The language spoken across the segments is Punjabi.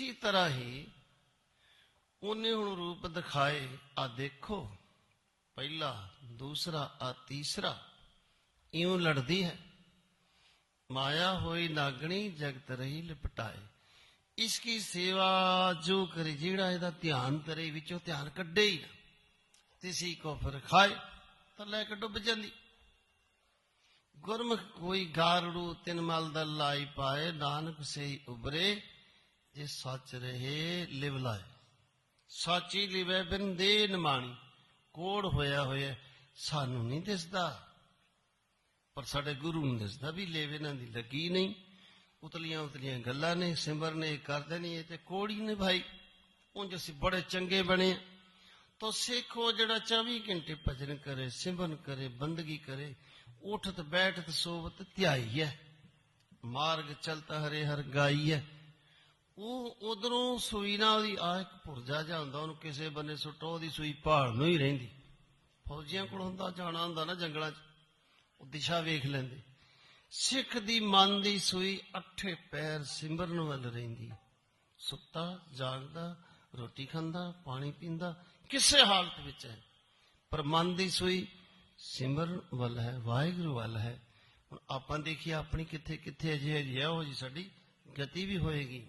ਇਸੇ ਤਰ੍ਹਾਂ ਹੀ ਉਹਨੇ ਹੁਣ ਰੂਪ ਦਿਖਾਏ। ਆ ਦੇਖੋ, ਪਹਿਲਾ, ਦੂਸਰਾ ਆ ਤੀਸਰਾ, ਇਉਂ ਲੜਦੀ ਹੈ। ਮਾਇਆ ਹੋਈ ਨਾਗਣੀ ਜਗਤ ਰਹੀ ਲਿਪਟਾਏ। ਇਸ ਕੀ ਸੇਵਾ ਜੋ ਕਰੇ, ਜਿਹੜਾ ਇਹਦਾ ਧਿਆਨ ਕਰੇ, ਵਿੱਚੋਂ ਧਿਆਨ ਕੱਢੇ ਹੀ ਨਾ। ਤਿਸੀ ਕੋ ਫਿਰ ਖਾਏ, ਤਾਂ ਲੈ ਕੇ ਡੁੱਬ ਜਾਂਦੀ। ਗੁਰਮੁਖ ਕੋਈ ਗਾਰੜੂ ਤਿਨ ਮਲ ਦਾ ਲਾਈ ਪਾਏ, ਨਾਨਕ ਸਈ ਉਬਰੇ ਜੇ ਸੱਚ ਰਹੇ, ਲਿਵ ਲਾਏ। ਸਾਚੀ ਲਿਵੈ ਬਿੰਦੇ ਨਮਾਣੀ ਕੋੜ ਹੋਇਆ ਹੋਇਆ ਸਾਨੂੰ ਨਹੀਂ ਦਿਸਦਾ। ਪਰ ਸਾਡੇ ਗੁਰੂ ਨੂੰ ਦਿਸਦਾ ਵੀ ਲੇਵੇ ਇਹਨਾਂ ਦੀ ਲੱਗੀ ਨਹੀਂ। ਉਤਲੀਆਂ ਉਤਲੀਆਂ ਗੱਲਾਂ ਨੇ, ਸਿਮਰ ਨੇ ਕਰਦੇ ਨਹੀਂ ਇਹ ਤੇ ਕੋੜੀ ਨੇ ਭਾਈ। ਉਂਝ ਅਸੀਂ ਬੜੇ ਚੰਗੇ ਬਣੇ ਤੋ ਸਿੱਖੋ ਜਿਹੜਾ 24 ਘੰਟੇ ਭਜਨ ਕਰੇ, ਸਿਮਰਨ ਕਰੇ, ਬੰਦਗੀ ਕਰੇ। ਉਠਤ ਬੈਠਤ ਸੋਵਤ ਧਿਆਈ ਹੈ। ਮਾਰਗ ਚਲਤਾ ਹਰੇ ਹਰ ਗਾਈ ਹੈ। ਉਹ ਉਧਰੋਂ ਸੂਈ ਨਾਲ ਉਹਦੀ ਆਹ ਇੱਕ ਪੁਰਜਾ ਜਿਹਾ ਹੁੰਦਾ ਉਹਨੂੰ ਕਿਸੇ ਬੰਨੇ ਸੁੱਟੋ, ਉਹਦੀ ਸੂਈ ਪਹਾੜ ਨੂੰ ਹੀ ਰਹਿੰਦੀ। ਫੌਜੀਆਂ ਕੋਲ ਹੁੰਦਾ, ਜਾਣਾ ਹੁੰਦਾ ਨਾ ਜੰਗਲਾਂ 'ਚ, ਉਹ ਦਿਸ਼ਾ ਵੇਖ ਲੈਂਦੇ। ਸਿੱਖ ਦੀ ਮਨ ਦੀ ਸੂਈ ਅੱਠੇ ਪੈਰ ਸਿਮਰਨ ਵੱਲ ਰਹਿੰਦੀ। ਸੁੱਤਾ, ਜਾਗਦਾ, ਰੋਟੀ ਖਾਂਦਾ, ਪਾਣੀ ਪੀਂਦਾ, ਕਿਸੇ ਹਾਲਤ ਵਿੱਚ ਹੈ। ਪਰ ਮਨ ਦੀ ਸੂਈ ਸਿਮਰਨ ਵੱਲ ਹੈ, ਵਾਹਿਗੁਰੂ ਵੱਲ ਹੈ। ਹੁਣ ਆਪਾਂ ਦੇਖੀਏ ਆਪਣੀ ਕਿੱਥੇ ਕਿੱਥੇ ਅਜੇ ਅਜੇ ਉਹ ਜੀ ਸਾਡੀ ਗਤੀ ਵੀ ਹੋਏਗੀ।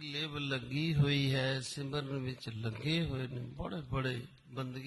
ਦੀ ਲਿਵ ਲੱਗੀ ਹੋਈ ਹੈ ਸਿਮਰਨ ਵਿੱਚ ਲੱਗੇ ਹੋਏ ਨੇ ਬੜੇ ਬੜੇ ਬੰਦਗੀ